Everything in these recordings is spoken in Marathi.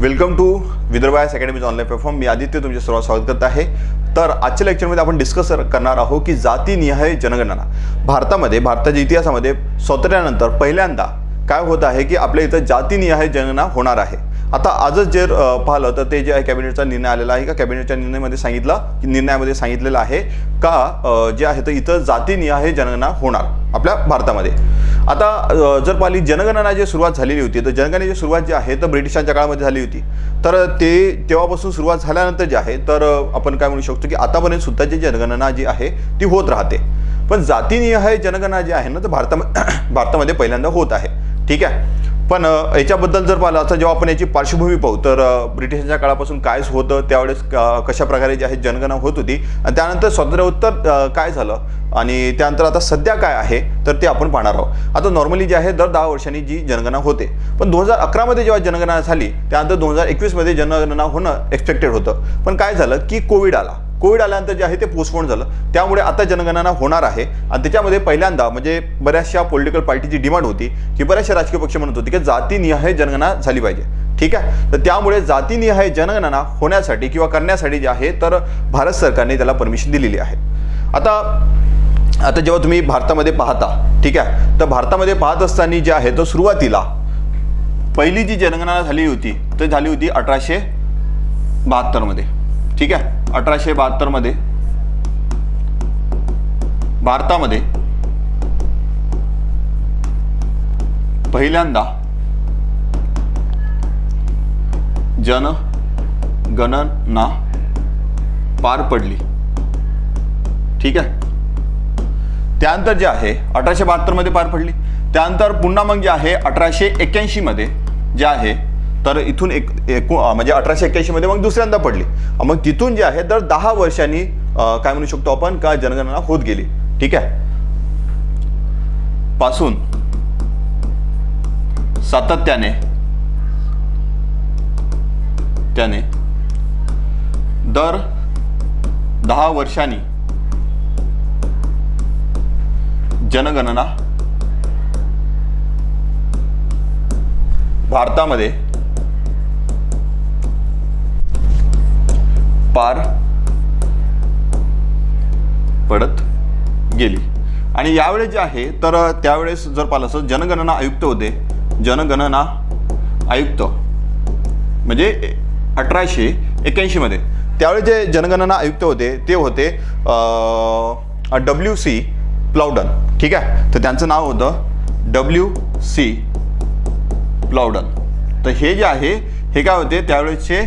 Welcome to विदर्भायस academy's online platform. मी आदित्य तुमचे सर्व स्वागत करत आहे. तर आजच्या लेक्चरमध्ये आपण डिस्कस करणार आहोत की जातीनिहाय जनगणना. भारतामध्ये भारताच्या इतिहासामध्ये स्वातंत्र्यानंतर पहिल्यांदा काय होत आहे की आपल्या इथं जातीनिहाय जनगणना होणार आहे. आता आजच जे पाहिलं तर ते जे आहे कॅबिनेटचा निर्णय आलेला आहे का? कॅबिनेटच्या निर्णयामध्ये सांगितला की निर्णयामध्ये सांगितलेलं आहे का जे आहे तर इथं जातीनिहाय जनगणना होणार आपल्या भारतामध्ये. आता जर पाहिली जनगणना जी सुरुवात झालेली होती तर जनगणनेची सुरुवात जी आहे तर ब्रिटिशांच्या काळामध्ये झाली होती. तर ते तेव्हापासून सुरुवात झाल्यानंतर जे आहे तर आपण काय म्हणू शकतो की आतापर्यंत सुद्धा जी जनगणना जी आहे ती होत राहते. पण जातीनिहाय जनगणना जी आहे ना तर भारतामध्ये भारतामध्ये पहिल्यांदा होत आहे. ठीक आहे? पण याच्याबद्दल जर पाहिलं असं जेव्हा आपण याची पार्श्वभूमी पाहू तर ब्रिटिशांच्या काळापासून काय होतं त्यावेळेस क- कशा प्रकारे जी आहे जनगणना होत होती आणि त्यानंतर स्वातंत्र्योत्तर काय झालं आणि त्यानंतर आता सध्या काय आहे तर ते आपण पाहणार आहोत. आता नॉर्मली जे आहे दर दहा वर्षांनी जी जनगणना होते. पण दोन हजार अकरामध्ये जेव्हा जनगणना झाली त्यानंतर दोन हजार एकवीसमध्ये जनगणना होणं एक्सपेक्टेड होतं. पण काय झालं की कोविड आला. कोविड आल्यानंतर जे आहे ते पोस्टपोन झालं. त्यामुळे आता जनगणना होणार आहे. आणि त्याच्यामध्ये पहिल्यांदा म्हणजे बऱ्याचशा पॉलिटिकल पार्टीची डिमांड होती की बऱ्याचशा राजकीय पक्ष म्हणत होते की जातीनिहाय जनगणना झाली पाहिजे. ठीक आहे? तर त्यामुळे जातीनिहाय जनगणना होण्यासाठी किंवा करण्यासाठी जे आहे तर भारत सरकारने त्याला परमिशन दिलेली आहे. आता आता जेव्हा तुम्ही भारतामध्ये पाहता ठीक आहे? तर भारतामध्ये पाहत असताना जे आहे तर सुरुवातीला पहिली जी जनगणना झाली होती तर झाली होती अठराशे बहात्तरमध्ये. ठीक आहे? अठराशे बहात्तरमध्ये भारतामध्ये पहिल्यांदा जनगणना पार पडली. ठीक आहे? त्यानंतर जे आहे अठराशे बहात्तरमध्ये पार पडली. त्यानंतर पुन्हा मग जे आहे अठराशे एक्क्याऐंशीमध्ये जे आहे तर इथून एक एकूण म्हणजे अठराशे एक्क्याऐंशीमध्ये मग दुसऱ्यांदा पडली. मग तिथून जे आहे तर दहा वर्षांनी काय म्हणू शकतो आपण का जनगणना होत गेली. ठीक आहे? पासून सातत्याने त्याने दर दहा वर्षांनी जनगणना भारतामध्ये पार पडत गेली. आणि यावेळेस जे आहे तर त्यावेळेस जर पाहिलं असं जनगणना आयुक्त होते. जनगणना आयुक्त. म्हणजे अठराशे एक्क्याऐंशीमध्ये त्यावेळेस जे जनगणना आयुक्त होते ते होते डब्ल्यू सी प्लाउडन ठीक आहे? तर त्यांचं नाव होतं डब्ल्यू सी प्लाउडन तर हे जे आहे हे काय होते? त्यावेळेसचे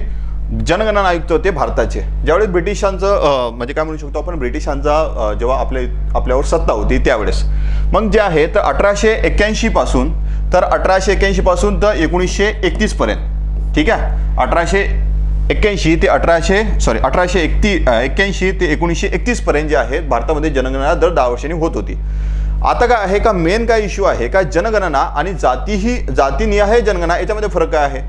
जनगणना आयुक्त होते भारताचे. ज्यावेळेस ब्रिटिशांचं म्हणजे काय म्हणू शकतो आपण ब्रिटिशांचा जेव्हा आपल्या आपल्यावर सत्ता होती त्यावेळेस. मग जे आहे तर अठराशे एक्क्याऐंशी पासून तर अठराशे एक्क्याऐंशी पासून तर एकोणीसशे एकतीस पर्यंत. ठीक आहे? अठराशे एक्क्याऐंशी ते अठराशे सॉरी अठराशे एकती एक्क्याऐंशी ते एकोणीसशे एकतीस पर्यंत जे आहे भारतामध्ये जनगणना दर दहा वर्षांनी होत होती. आता काय आहे का मेन काय इश्यू आहे का जनगणना आणि जाती ही जातीनिहाय जनगणना याच्यामध्ये फरक काय आहे?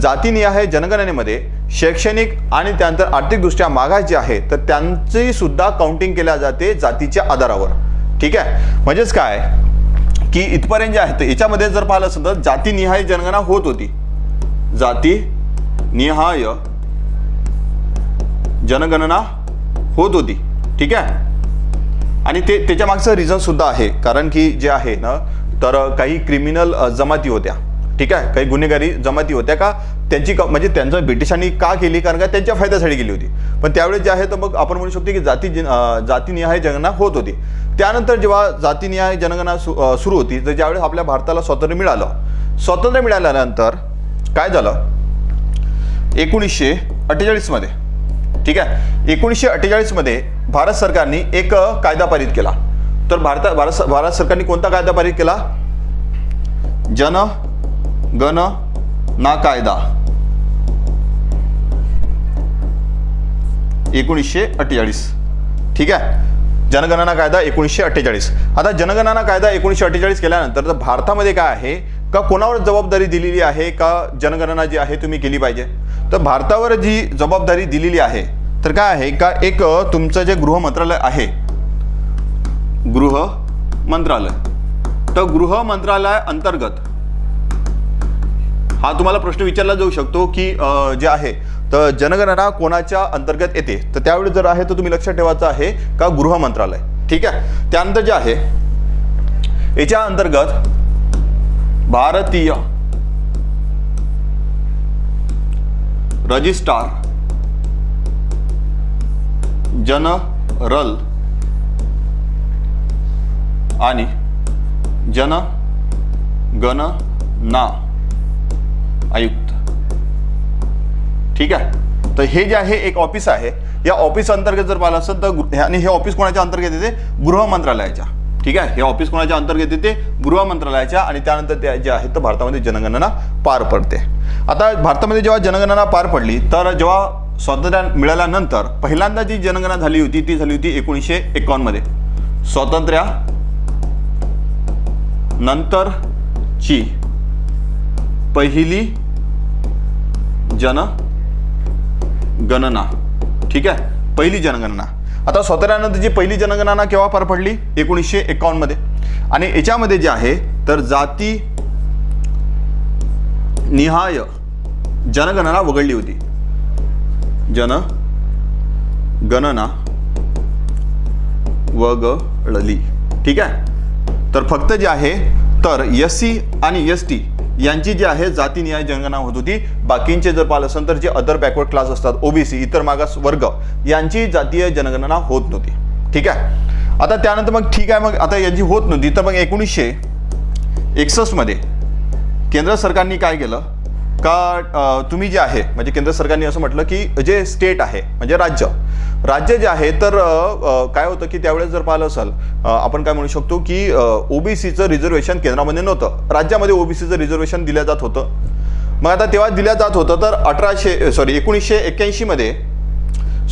जातीनिहाय जनगणनेमध्ये शैक्षणिक आणि त्यानंतर आर्थिकदृष्ट्या मागास जे आहे तर त्यांची सुद्धा काउंटिंग केल्या जाते जातीच्या आधारावर. ठीक आहे? म्हणजेच काय? की इथपर्यंत जे आहे तर याच्यामध्ये जर पाहिलं असेल तर जातीनिहाय जनगणना होत होती. जाती निहाय जनगणना होत होती. ठीक आहे? आणि ते त्याच्या मागचं रिझन सुद्धा आहे. कारण की जे आहे ना तर काही क्रिमिनल जमाती होत्या. ठीक आहे? काही गुन्हेगारी जमाती होत्या का? त्यांची क- म्हणजे त्यांचं ब्रिटिशांनी का केली? कारण का त्यांच्या फायद्यासाठी केली होती. पण त्यावेळेस जे आहे तर मग आपण म्हणू शकतो की जाती जन- जातीनिहाय जनगणना होत होती. त्यानंतर जेव्हा जातीनिहाय जनगणना सु सुरू होती तर ज्यावेळेस आपल्या भारताला स्वातंत्र्य मिळालं. स्वातंत्र्य मिळाल्यानंतर काय झालं? एकोणीसशे अठ्ठेचाळीसमध्ये ठीक आहे? एकोणीसशे अठ्ठेचाळीसमध्ये भारत सरकारने एक कायदा पारित केला. तर भारता भारत भारत सरकारने कोणता कायदा पारित केला? जन गण ना कायदा. एकोणीसशे अठ्ठेचाळीस. ठीक आहे? जनगणना कायदा एकोणीसशे अठ्ठेचाळीस. आता जनगणना कायदा एकोणीसशे अठ्ठेचाळीस केल्यानंतर तर भारतामध्ये काय आहे? का कोणावर जबाबदारी दिलेली आहे? का जनगणना जी आहे तुम्ही केली पाहिजे? तर भारतावर जी जबाबदारी दिलेली आहे तर काय आहे? का एक तुमचं जे गृह मंत्रालय आहे गृह मंत्रालय. तर गृह मंत्रालय अंतर्गत हा तुम्हाला प्रश्न विचारला जाऊ शकतो की जे आहे तर जनगणना कोणाच्या अंतर्गत येते? तर त्यावेळी जर आहे तर तुम्ही लक्षात ठेवायचं आहे का गृह मंत्रालय? ठीक आहे? त्यानंतर जे आहे याच्या अंतर्गत भारतीय रजिस्ट्रार जनरल आणि जनगणना आयुक्त. ठीक आहे? तर हे जे आहे एक ऑफिस आहे. या ऑफिस अंतर्गत जर पाहिलं असेल तर आणि हे ऑफिस कोणाच्या अंतर्गत येते? गृह मंत्रालयाच्या. ठीक आहे? हे ऑफिस कोणाच्या अंतर्गत येते? गृह मंत्रालयाच्या. आणि त्यानंतर ते जे आहे तर भारतामध्ये जनगणना पार पडते. आता भारतामध्ये जेव्हा जनगणना पार पडली तर जेव्हा स्वातंत्र्य मिळाल्यानंतर पहिल्यांदा जी जनगणना झाली होती ती झाली होती एकोणीसशे एकावन्नमध्ये. स्वातंत्र्या नंतरची पहिली जनगणना ठीक आहे? पहिली जनगणना. आता स्वातंत्र्यानंतरची पहिली जनगणना केव्हा पार पडली? एकोणीसशे एकावन्नमध्ये आणि याच्यामध्ये जे आहे तर जाती निहाय जनगणना वगळली होती. जनगणना वगळली. ठीक आहे? तर फक्त जे आहे तर एस सी आणि एस टी यांची जी आहे जातीनिहाय जनगणना होत होती बाकींचे जर पाहिलं असेल तर जे अदर बॅकवर्ड क्लास असतात ओबीसी इतर मागास वर्ग यांची जातीय जनगणना होत नव्हती. ठीक आहे? आता त्यानंतर मग ठीक आहे मग आता यांची होत नव्हती. तर मग एकोणीसशे एकसष्टमध्ये केंद्र सरकारने काय केलं? का तुम्ही जे आहे म्हणजे केंद्र सरकारने असं म्हटलं की जे स्टेट आहे म्हणजे राज्य राज्य जे आहे तर काय होतं की त्यावेळेस जर पाहिलं असाल आपण काय म्हणू शकतो की ओबीसीचं रिझर्वेशन केंद्रामध्ये नव्हतं. राज्यामध्ये ओबीसीचं रिझर्वेशन दिलं जात होतं. मग आता तेव्हा दिलं जात होतं तर अठराशे सॉरी एकोणीसशे एक्क्याऐंशीमध्ये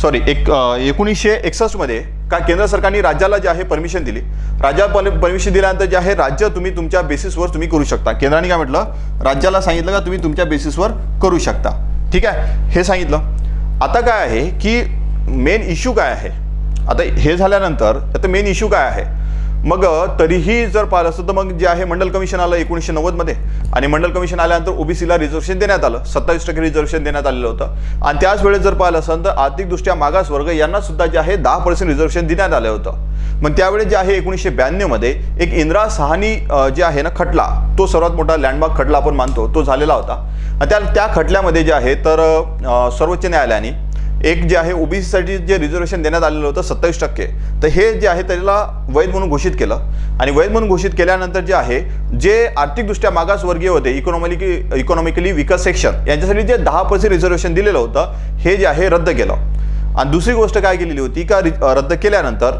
सॉरी एक एकोणीसशे एकसष्टमध्ये का केंद्र सरकारने राज्याला जे आहे परमिशन दिली. राज्याला परमिशन दिल्यानंतर जे आहे राज्य तुम्ही तुमच्या बेसिसवर तुम्ही करू शकता. केंद्राने काय म्हटलं? राज्याला सांगितलं का तुम्ही तुमच्या बेसिसवर करू शकता. ठीक आहे? हे सांगितलं. आता काय आहे की मेन इश्यू काय आहे? आता हे झाल्यानंतर आता मेन इश्यू काय आहे? मग तरीही जर पाहिलं असतं तर मग जे आहे मंडल कमिशन आलं एकोणीसशे नव्वदमध्ये आणि मंडल कमिशन आल्यानंतर ओबीसीला रिझर्वेशन देण्यात आलं. सत्तावीस टक्के रिझर्वेशन देण्यात आलेलं होतं. आणि त्याच वेळेस जर पाहिलं असेल तर आर्थिकदृष्ट्या मागास वर्ग यांना सुद्धा जे आहे दहा पर्सेंट रिझर्वेशन देण्यात आलं होतं. मग त्यावेळेस जे आहे एकोणीसशे ब्याण्णवमध्ये एक इंदिरा सहानी जे आहे ना खटला तो सर्वात मोठा लँडमार्क खटला आपण मानतो. तो झालेला होता. त्या त्या खटल्यामध्ये जे आहे तर सर्वोच्च न्यायालयाने एक जे आहे ओबीसीसाठी जे रिझर्वेशन देण्यात आलेलं होतं सत्तावीस टक्के. तर हे जे आहे त्याला वैध म्हणून घोषित केलं. आणि वैध म्हणून घोषित केल्यानंतर जे आहे जे आर्थिकदृष्ट्या मागासवर्गीय होते इकॉनॉमिकली इकॉनॉमिकली विकस सेक्शन यांच्यासाठी जे दहा पर्सेंट रिझर्वेशन दिलेलं होतं हे जे आहे रद्द केलं. आणि दुसरी गोष्ट काय केलेली होती का रि- रद्द केल्यानंतर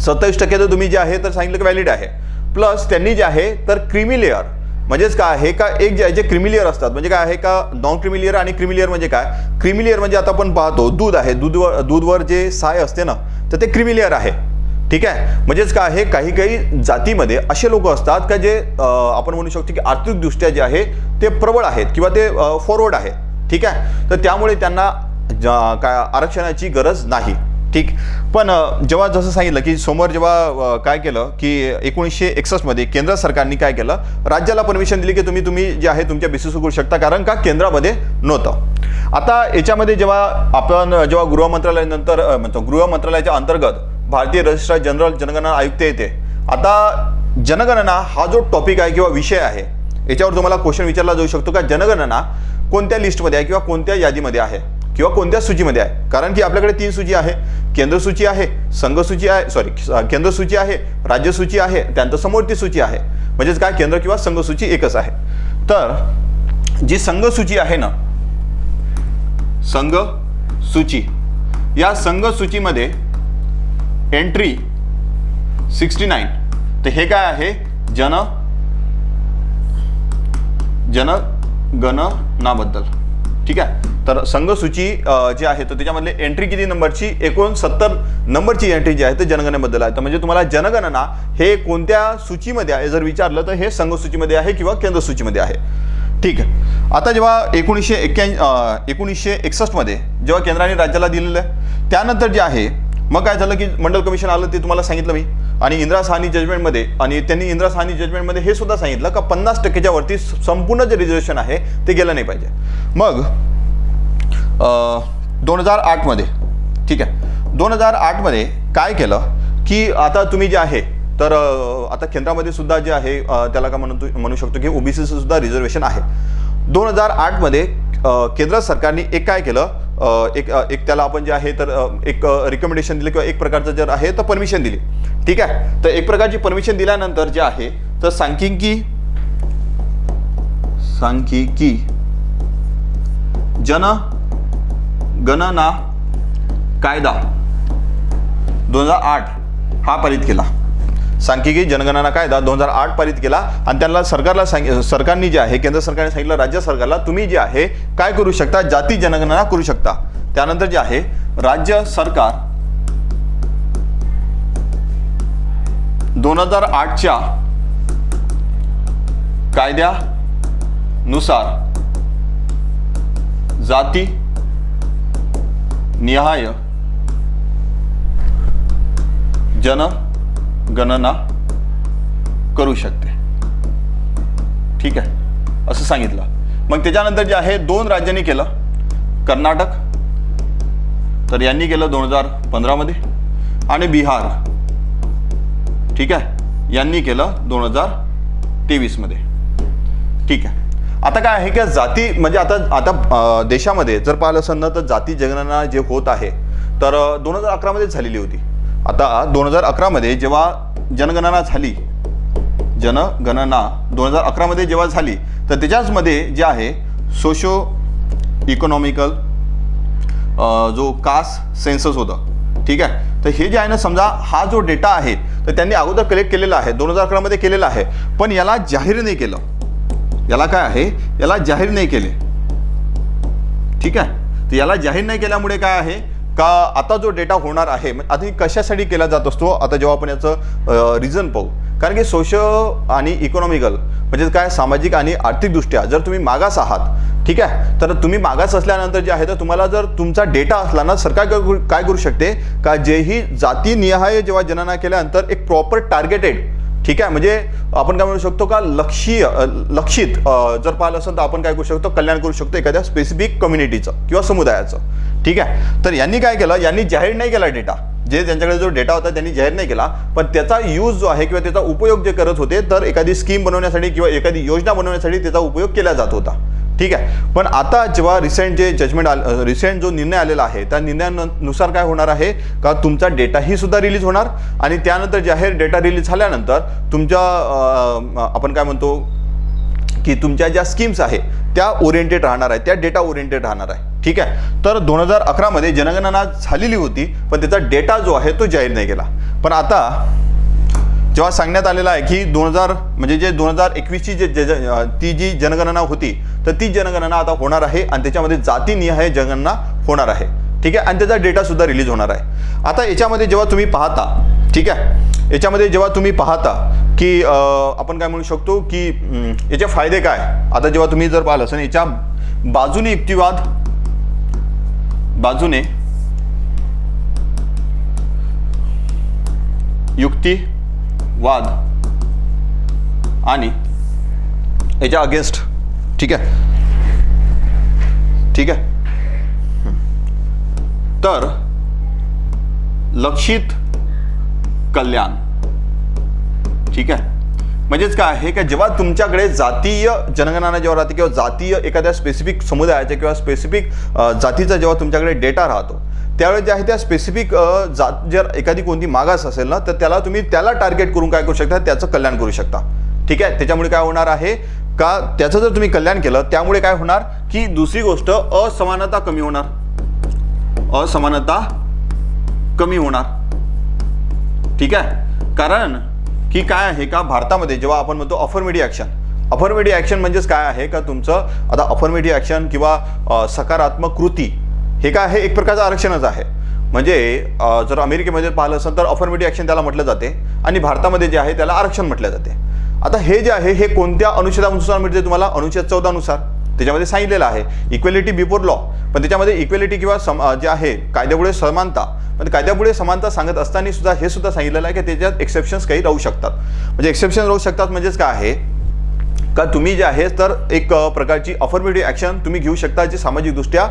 सत्तावीस टक्के तर तुम्ही जे आहे तर सांगितलं की व्हॅलिड आहे. प्लस त्यांनी जे आहे तर क्रिमी लेअर म्हणजेच काय आहे का एक जे आहे जे क्रिमिलियर असतात म्हणजे काय आहे का नॉन क्रिमिलियर आणि क्रिमिलियर म्हणजे काय? क्रिमिलियर म्हणजे आता आपण पाहतो दूध आहे दूधवर दूधवर जे साय असते ना तर ते क्रिमिलियर आहे. ठीक आहे? म्हणजेच काय आहे काही काही जातीमध्ये असे लोक असतात का जे आपण म्हणू शकतो की आर्थिकदृष्ट्या जे आहे ते प्रबळ आहेत किंवा ते फॉरवर्ड आहेत ठीक आहे? तर त्यामुळे त्यांना ज- काय आरक्षणाची गरज नाही. ठीक. पण जेव्हा जसं सांगितलं की समोर जेव्हा काय केलं की एकोणीसशे एकसष्टमध्ये केंद्र सरकारने काय केलं राज्याला परमिशन दिली की तुम्ही तुम्ही जे आहे तुमच्या बेसिसवर करू शकता कारण का केंद्रामध्ये नव्हतं. आता याच्यामध्ये जेव्हा आपण जेव्हा गृह मंत्रालयानंतर म्हणतो गृह मंत्रालयाच्या अंतर्गत भारतीय रजिस्ट्रार जनरल जनगणना आयुक्त येते. आता जनगणना हा जो टॉपिक आहे किंवा विषय आहे याच्यावर तुम्हाला क्वेश्चन विचारला जाऊ शकतो का? जनगणना कोणत्या लिस्टमध्ये आहे किंवा कोणत्या यादीमध्ये आहे? किंवा कोणत्या सूचीमध्ये आहे? कारण की आपल्याकडे तीन सूची आहे. केंद्र सूची आहे संघ सूची आहे सॉरी केंद्र सूची आहे राज्य सूची आहे त्यानंतर समोरची सूची आहे. म्हणजेच काय? केंद्र किंवा संघ सूची एकच आहे. तर जी संघ सूची आहे ना संघ सूची या संघ सूचीमध्ये एंट्री सिक्स्टी नाईन तर हे काय आहे? जन जनगणनाबद्दल. ठीक आहे? तर संघ सूची जी आहे तर त्याच्यामधले एंट्री किती नंबरची एकोणसत्तर नंबरची एंट्री जी आहे ते जनगणनेबद्दल आहे. तर म्हणजे तुम्हाला जनगणना हे कोणत्या सूचीमध्ये आहे? जर विचारलं तर हे संघ सूचीमध्ये आहे किंवा केंद्र सूचीमध्ये आहे. ठीक आहे. आता जेव्हा एकोणीसशे एक्क्या एकोणीसशे एकसष्टमध्ये जेव्हा केंद्राने राज्याला दिलेलं आहे त्यानंतर जे आहे मग काय झालं की मंडल कमिशन आलं ते तुम्हाला सांगितलं मी. आणि इंदिरा साहनी जजमेंटमध्ये आणि त्यांनी इंदिरा साहनी जजमेंटमध्ये हे सुद्धा सांगितलं का पन्नास टक्केच्या वरती संपूर्ण जे रिझर्वेशन आहे ते गेलं नाही पाहिजे. मग दोन हजार आठमध्ये ठीक आहे. दोन हजार आठमध्ये काय केलं की आता तुम्ही जे आहे तर आता केंद्रामध्ये सुद्धा जे आहे त्याला का म्हणतो म्हणू शकतो की ओबीसीचं सुद्धा रिझर्वेशन आहे. दोन हजार आठमध्ये केंद्र सरकारने एक काय केलं एक एक त्याला आपण जे आहे तर एक रिकमेंडेशन दिलं किंवा एक प्रकारचं जर आहे तर परमिशन दिली. ठीक आहे? तर एक प्रकारची परमिशन दिल्यानंतर जे आहे तर सांख्यिकी सांख्यिकी जन गणना कायदा दोन हजार आठ हा पारित केला. सांख्यिकी जनगणना कायदा दोन हजार आठ पारित केला आणि त्यांना सरकारला सांग सरकारने जे आहे केंद्र सरकारने सांगितलं राज्य सरकारला तुम्ही जे आहे काय करू शकता? जाती जनगणना करू शकता. त्यानंतर जे आहे राज्य सरकार दोन हजार आठच्या कायद्यानुसार जाती निहाय गणना करू शकते. ठीक आहे? असं सांगितलं. मग त्याच्यानंतर जे आहे दोन राज्यांनी केलं. कर्नाटक तर यांनी केलं दोन हजार पंधरामध्ये. आणि बिहार. ठीक आहे? यांनी केलं दोन हजार तेवीसमध्ये. ठीक आहे? आता काय आहे की जाती म्हणजे आता आता देशामध्ये जर पाहिलं असेल ना तर जाती जनगणना जे होत आहे तर दोन हजार अकरामध्येच झालेली होती. आता दोन हजार अकरामध्ये जेव्हा जनगणना झाली. जनगणना दोन हजार अकरामध्ये जेव्हा झाली तर त्याच्याचमध्ये जे आहे सोशो इकॉनॉमिकल जो कास्ट सेन्सस होतं. ठीक आहे? तर हे जे आहे ना समजा हा जो डेटा आहे तर त्यांनी अगोदर कलेक्ट केलेला आहे दोन हजार अकरामध्ये केलेला आहे. पण याला जाहीर नाही केलं. याला काय आहे? याला जाहीर नाही केले. ठीक आहे? तर याला जाहीर नाही केल्यामुळे काय आहे? का आता जो डेटा होणार आहे आधी आता कशासाठी केला जात असतो? आता जेव्हा आपण याचं रिझन पाहू. कारण की सोशल आणि इकॉनॉमिकल म्हणजे काय सामाजिक आणि आर्थिकदृष्ट्या जर तुम्ही मागास आहात ठीक आहे? तर तुम्ही मागास असल्यानंतर जे आहे तर तुम्हाला जर तुमचा डेटा असला ना सरकार काय करू- काय करू शकते? का जेही जातीनिहाय जेव्हा जनना केल्यानंतर एक प्रॉपर टार्गेटेड ठीक आहे? म्हणजे आपण काय म्हणू शकतो का लक्षीय लक्षित जर पाहिलं असेल तर आपण काय करू शकतो कल्याण करू शकतो एखाद्या स्पेसिफिक कम्युनिटीचं किंवा समुदायाचं. ठीक आहे? तर यांनी काय केलं यांनी जाहीर नाही केला डेटा जे त्यांच्याकडे जो डेटा होता त्यांनी जाहीर नाही केला. पण त्याचा यूज जो आहे किंवा त्याचा उपयोग जे करत होते तर एखादी स्कीम बनवण्यासाठी किंवा एखादी योजना बनवण्यासाठी त्याचा उपयोग केला जात होता. ठीक आहे. पण आता जेव्हा रिसेंट जे जजमेंट आलं रिसेंट जो निर्णय आलेला आहे त्या निर्णयानुसार काय होणार आहे? का तुमचा डेटाही सुद्धा रिलीज होणार? आणि त्यानंतर जे आहे डेटा रिलीज झाल्यानंतर तुमच्या आपण काय म्हणतो की तुमच्या ज्या स्कीम्स आहे त्या ओरिएंटेड राहणार आहे त्या डेटा ओरिएंटेड राहणार आहे. ठीक आहे? तर दोन हजार अकरामध्ये जनगणना झालेली होती पण त्याचा डेटा जो आहे तो जाहीर नाही केला. पण आता जेव्हा सांगण्यात आलेलं आहे की दोन हजार म्हणजे जे दोन हजार एकवीसची जे ती जी जनगणना होती तर ती जनगणना आता होणार आहे आणि त्याच्यामध्ये जातीनिहाय जनगणना होणार आहे. ठीक आहे? आणि त्याचा डेटा सुद्धा रिलीज होणार आहे. आता याच्यामध्ये जेव्हा तुम्ही पाहता ठीक आहे? याच्यामध्ये जेव्हा तुम्ही पाहता की आपण काय म्हणू शकतो की याचे फायदे काय? आता जेव्हा तुम्ही जर पाहिलं असेल याच्या बाजूने युक्तिवाद बाजूने युक्ती वाद आणि याच्या अगेन्स्ट ठीक आहे? ठीक आहे? तर लक्षित कल्याण. ठीक आहे? म्हणजेच काय? आहे का जेव्हा तुमच्याकडे जातीय जनगणना जेव्हा राहते किंवा जातीय एखाद्या स्पेसिफिक समुदायाच्या किंवा स्पेसिफिक जातीचा जेव्हा तुमच्याकडे डेटा राहतो त्यावेळेस जे आहे त्या स्पेसिफिक जात जर एखादी कोणती मागास असेल ना तर त्याला तुम्ही त्याला टार्गेट करून काय करू शकता? त्याचं कल्याण करू शकता. ठीक आहे? त्याच्यामुळे काय होणार आहे? का त्याचं जर तुम्ही कल्याण केलं त्यामुळे काय होणार? की दुसरी गोष्ट असमानता कमी होणार. असमानता कमी होणार. ठीक आहे? कारण की काय आहे का भारतामध्ये जेव्हा आपण म्हणतो अफर्मेटिव्ह ॲक्शन अफर्मेटिव्ह ॲक्शन म्हणजेच काय आहे? का तुमचं आता अफर्मेटिव्ह ॲक्शन किंवा सकारात्मक कृती हे काय आहे एक प्रकारचं आरक्षणच आहे. म्हणजे जर अमेरिकेमध्ये पाहिलं असेल तर अफर्मेटिव्ह ॲक्शन त्याला म्हटलं जाते आणि भारतामध्ये जे आहे त्याला आरक्षण म्हटलं जाते. आता हे जे आहे हे कोणत्या अनुच्छेदानुसार मिळते तुम्हाला? अनुच्छेद चौदानुसार. त्याच्यामध्ये सांगितलेलं आहे इक्वेलिटी बिफोर लॉ पण त्याच्यामध्ये इक्वेलिटी किंवा सम जे आहे कायद्यापुढे समानता. पण कायद्यापुढे समानता सांगत असताना सुद्धा हे सुद्धा सांगितलेलं आहे की त्याच्यात एक्सेप्शन्स काही राहू शकतात. म्हणजे एक्सेप्शन राहू शकतात म्हणजेच काय आहे? का तुम्ही जे आहे तर एक प्रकारची अफर्मेटिव्ह ॲक्शन तुम्ही घेऊ शकता जे सामाजिकदृष्ट्या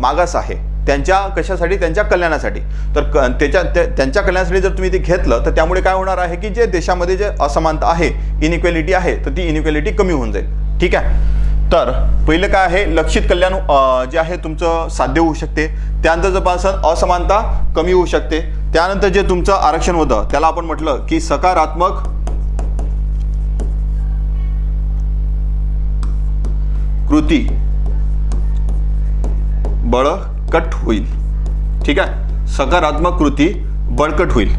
मागास आहे. त्यांच्या कशासाठी? त्यांच्या कल्याणासाठी. तर क त्याच्या त्या- त्यांच्या कल्याणासाठी जर तुम्ही ते घेतलं तर त्यामुळे काय होणार आहे की जे देशामध्ये जे असमानता आहे इनइक्वेलिटी आहे तर ती इनइक्वेलिटी कमी होऊन जाईल. ठीक आहे? तर पहिलं काय आहे? लक्षित कल्याण जे आहे तुमचं साध्य होऊ शकते. त्यानंतर जपासून असमानता कमी होऊ शकते. त्यानंतर जे तुमचं आरक्षण होतं त्याला आपण म्हटलं की सकारात्मक कृती. बळकट होईल. ठीक आहे? सकारात्मक कृती बळकट होईल.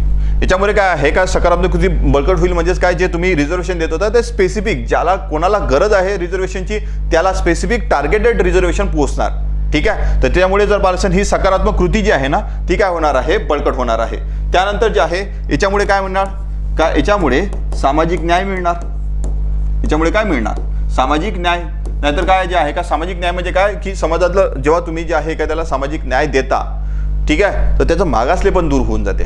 याच्यामुळे काय आहे? का सकारात्मक कृती बळकट होईल म्हणजेच काय? जे तुम्ही रिझर्वेशन देत होता ते स्पेसिफिक ज्याला कोणाला गरज आहे रिझर्वेशनची त्याला स्पेसिफिक टार्गेटेड रिझर्वेशन पोहोचणार. ठीक आहे? तर त्यामुळे जर पार्सन ही सकारात्मक कृती जी आहे ना ती काय होणार आहे? बळकट होणार आहे. त्यानंतर जे आहे याच्यामुळे काय म्हणणार? का याच्यामुळे सामाजिक न्याय मिळणार? याच्यामुळे काय मिळणार? सामाजिक न्याय. नाहीतर काय जे आहे का सामाजिक न्याय म्हणजे काय? की समाजातलं जेव्हा तुम्ही जे आहे का त्याला सामाजिक न्याय देता. ठीक आहे? तर त्याचं मागासले पण दूर होऊन जाते.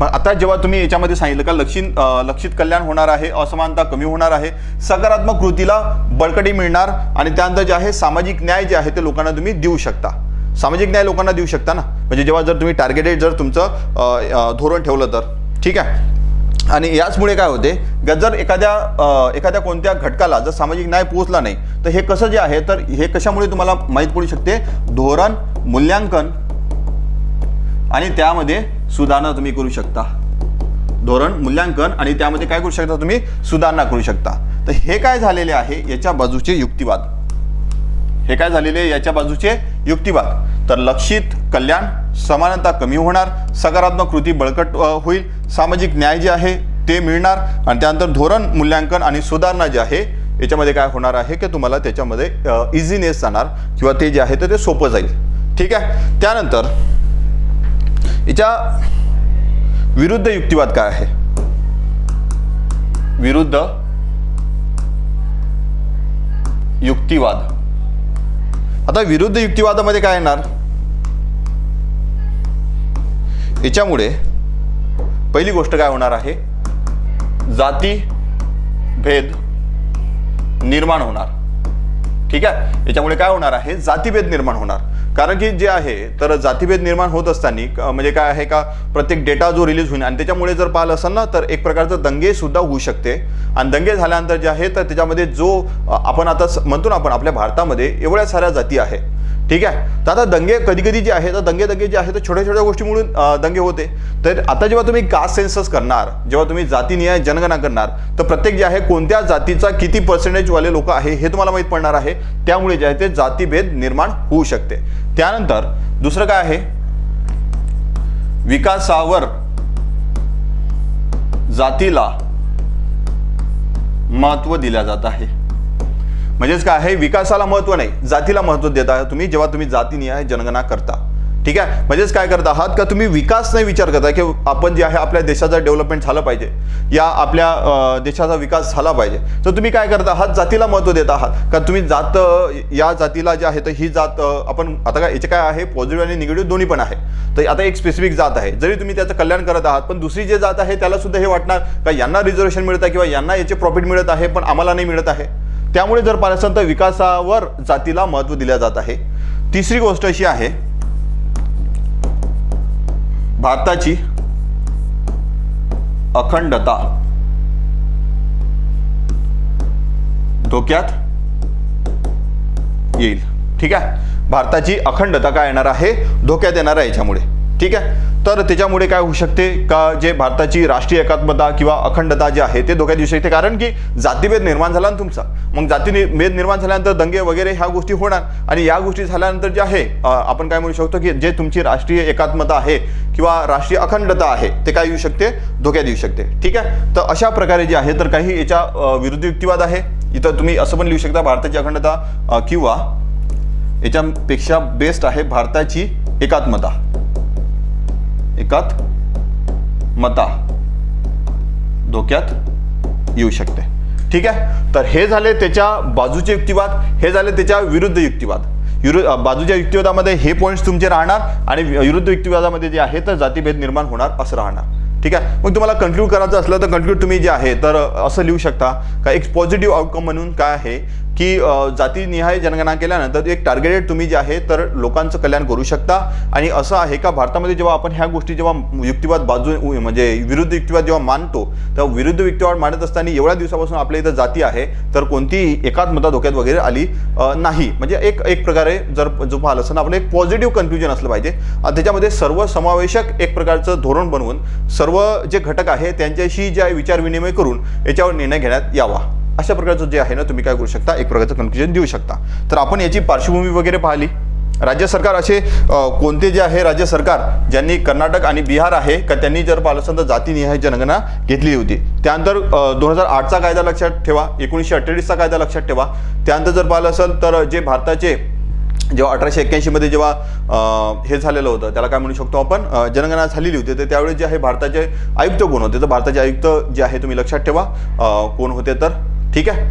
मग आता जेव्हा तुम्ही याच्यामध्ये सांगितलं का लक्षित लक्षित कल्याण होणार आहे असमानता कमी होणार आहे सकारात्मक कृतीला बळकटी मिळणार आणि त्यानंतर जे आहे सामाजिक न्याय जे आहे ते लोकांना तुम्ही देऊ शकता. सामाजिक न्याय लोकांना देऊ शकता ना? म्हणजे जेव्हा जर तुम्ही टार्गेटेड जर तुमचं धोरण ठेवलं तर. ठीक आहे? आणि याचमुळे काय होते जर एखाद्या एखाद्या कोणत्या घटकाला जर सामाजिक न्याय पोहोचला नाही तर हे कसं जे आहे तर हे कशामुळे तुम्हाला माहीत पडू शकते? धोरण मूल्यांकन आणि त्यामध्ये सुधारणा तुम्ही करू शकता. धोरण मूल्यांकन आणि त्यामध्ये काय करू शकता तुम्ही? सुधारणा करू शकता. तर हे काय झालेले आहे याच्या बाजूचे युक्तिवाद. हे काय झालेले याच्या बाजूचे युक्तिवाद. तर लक्षित कल्याण समानता कमी होणार सकारात्मक कृती बळकट होईल. सामाजिक न्याय जे आहे ते मिळणार आणि त्यानंतर धोरण मूल्यांकन आणि सुधारणा जे आहे याच्यामध्ये काय होणार आहे की तुम्हाला त्याच्यामध्ये इझिनेस जाणार किंवा ते जे आहे तर ते सोपं जाईल. ठीक आहे? त्यानंतर याच्या विरुद्ध युक्तिवाद काय आहे? विरुद्ध युक्तिवाद. आता विरुद्ध युक्तिवादामध्ये काय येणार? याच्यामुळे पहिली गोष्ट काय होणार आहे? जाती भेद निर्माण होणार. ठीक आहे? याच्यामुळे काय होणार आहे? जातीभेद निर्माण होणार. कारण की जे आहे तर जातीभेद निर्माण होत असताना म्हणजे काय आहे का प्रत्येक डेटा जो रिलीज होईल आणि त्याच्यामुळे जर पाहिलं असेल ना तर एक प्रकारचं दंगे सुद्धा होऊ शकते. आणि दंगे झाल्यानंतर जे आहे तर त्याच्यामध्ये जो आपण आता स- म्हणतो ना आपण आपल्या भारतामध्ये एवढ्या साऱ्या जाती आहे ठीक आहे? तर आता दंगे कधी कधी जे आहे तर दंगे दंगे जे आहे तर छोट्या छोट्या गोष्टी म्हणून दंगे होते. तर आता जेव्हा तुम्ही कास्ट सेन्सस करणार जेव्हा तुम्ही जातीनिहाय जनगणना करणार तर प्रत्येक जे आहे कोणत्या जातीचा किती पर्सेंटेजवाले लोक आहे हे तुम्हाला माहीत पडणार आहे. त्यामुळे जे आहे ते जातीभेद निर्माण होऊ शकते. त्यानंतर दुसरं काय आहे? विकासावर जातीला महत्त्व दिल्या जात आहे. म्हणजेच काय? आहे विकासाला महत्त्व नाही जातीला महत्त्व देता. तुम्ही जेव्हा तुम्ही जातीनिहाय जनगणना करता. ठीक आहे? म्हणजेच काय करत? आहात का तुम्ही विकास नाही विचार करता? की आपण जे आहे आपल्या देशाचा डेव्हलपमेंट झालं पाहिजे. या आपल्या देशाचा विकास झाला पाहिजे. तर तुम्ही काय करत? आहात जातीला महत्त्व देत आहात. का तुम्ही जात या जातीला जे आहे तर ही जात आपण आता काय याचे काय आहे? पॉझिटिव्ह आणि निगेटिव्ह दोन्ही पण आहे. तर आता एक स्पेसिफिक जात आहे. जरी तुम्ही त्याचं कल्याण करत आहात पण दुसरी जे जात आहे त्याला सुद्धा हे वाटणार का यांना रिझर्वेशन मिळत आहे किंवा यांना याचे प्रॉफिट मिळत आहे पण आम्हाला नाही मिळत आहे? त्यामुळे जर पाहिलं असेल तर विकासावर जातीला महत्त्व दिल्या जात आहे. तिसरी गोष्ट अशी आहे भारताची अखंडता धोक्यात येईल. ठीक आहे? भारताची अखंडता काय येणार आहे? धोक्यात येणार आहे याच्यामुळे. ठीक आहे? तर त्याच्यामुळे काय होऊ शकते? का जे भारताची राष्ट्रीय एकात्मता किंवा अखंडता जी आहे ते धोक्यात येऊ शकते? कारण की जातीभेद निर्माण झाला ना तुमचा. मग जाती भेद निर्माण झाल्यानंतर दंगे वगैरे ह्या गोष्टी होणार. आणि या गोष्टी झाल्यानंतर जे आहे आपण काय म्हणू शकतो की जे तुमची राष्ट्रीय एकात्मता आहे किंवा राष्ट्रीय अखंडता आहे ते काय येऊ शकते? धोक्यात येऊ शकते. ठीक आहे? तर अशा प्रकारे जे आहे तर काही याच्या विरुद्ध युक्तिवाद आहे. इथं तुम्ही असं पण लिहू शकता भारताची अखंडता किंवा याच्यापेक्षा बेस्ट आहे भारताची एकात्मता. एकात मता धोक्यात येऊ शकते. ठीक आहे? तर हे झाले त्याच्या बाजूचे युक्तिवाद हे झाले त्याच्या विरुद्ध युक्तिवाद. विरु बाजूच्या युक्तिवादामध्ये हे पॉईंट्स तुमचे राहणार आणि विरुद्ध युक्तिवादामध्ये जे आहे तर जातीभेद निर्माण होणार असं राहणार. ठीक आहे? मग तुम्हाला कन्क्लूड करायचं असलं तर कन्क्लूड तुम्ही जे आहे तर असं लिहू शकता का? एक पॉझिटिव्ह आउटकम म्हणून काय आहे? की जातीनिहाय जनगणना केल्यानंतर एक टार्गेटेड तुम्ही जे आहे तर लोकांचं कल्याण करू शकता. आणि असं आहे का भारतामध्ये जेव्हा आपण ह्या गोष्टी जेव्हा युक्तिवाद बाजू म्हणजे विरुद्ध युक्तिवाद जेव्हा मानतो तेव्हा विरुद्ध युक्तिवाद मानत असताना एवढ्या दिवसापासून आपल्या इथं जाती आहे तर कोणतीही एकात्मता धोक्यात वगैरे आली नाही. म्हणजे एक एक प्रकारे जर जो पाहिलं असं आपलं एक पॉझिटिव्ह कन्फ्युजन असलं पाहिजे. त्याच्यामध्ये सर्व समावेशक एक प्रकारचं धोरण बनवून सर्व जे घटक आहे त्यांच्याशी जे आहे विचार विनिमय करून याच्यावर निर्णय घेण्यात यावा. अशा प्रकारचं जे आहे ना तुम्ही काय करू शकता? एक प्रकारचं कन्क्लुजन देऊ शकता. तर आपण याची पार्श्वभूमी वगैरे पाहिली. राज्य सरकार असे कोणते जे आहे राज्य सरकार ज्यांनी कर्नाटक आणि बिहार आहे का त्यांनी जर पाहिलं असेल तर जातीनिहाय जनगणना घेतली होती? त्यानंतर दोन हजार आठचा कायदा लक्षात ठेवा एकोणीसशे अठ्ठेचाळीसचा कायदा लक्षात ठेवा. त्यानंतर जर पाहिलं असेल तर जे भारताचे जेव्हा अठराशे एक्क्याऐंशीमध्ये जेव्हा हे झालेलं होतं त्याला काय म्हणू शकतो आपण? जनगणना झालेली होती. तर त्यावेळी जे आहे भारताचे आयुक्त कोण होते? तर भारताचे आयुक्त जे आहे तुम्ही लक्षात ठेवा. कोण होते तर? ठीक आहे?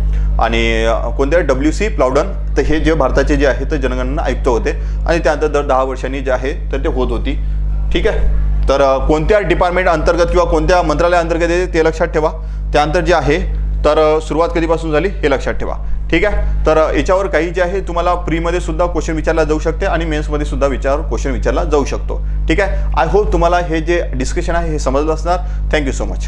आणि कोणत्या कोणते डब्ल्यू सी प्लाउडन तर हे जे भारताचे जे आहे तर जनगणना आयुक्त होते. आणि त्यानंतर दर दहा वर्षांनी जे आहे तर ते होत होती. ठीक आहे? तर कोणत्या डिपार्टमेंट अंतर्गत किंवा कोणत्या मंत्रालया अंतर्गत येते ते लक्षात ठेवा. त्यानंतर जे आहे तर सुरुवात कधीपासून झाली हे लक्षात ठेवा. ठीक आहे? तर याच्यावर काही जे आहे तुम्हाला प्रीमध्ये सुद्धा क्वेश्चन विचारला जाऊ शकते आणि मेन्समध्ये सुद्धा विचार क्वेश्चन विचारला जाऊ शकतो. ठीक आहे? आय होप तुम्हाला हे जे डिस्कशन आहे हे समजलं असणार. Thank you so much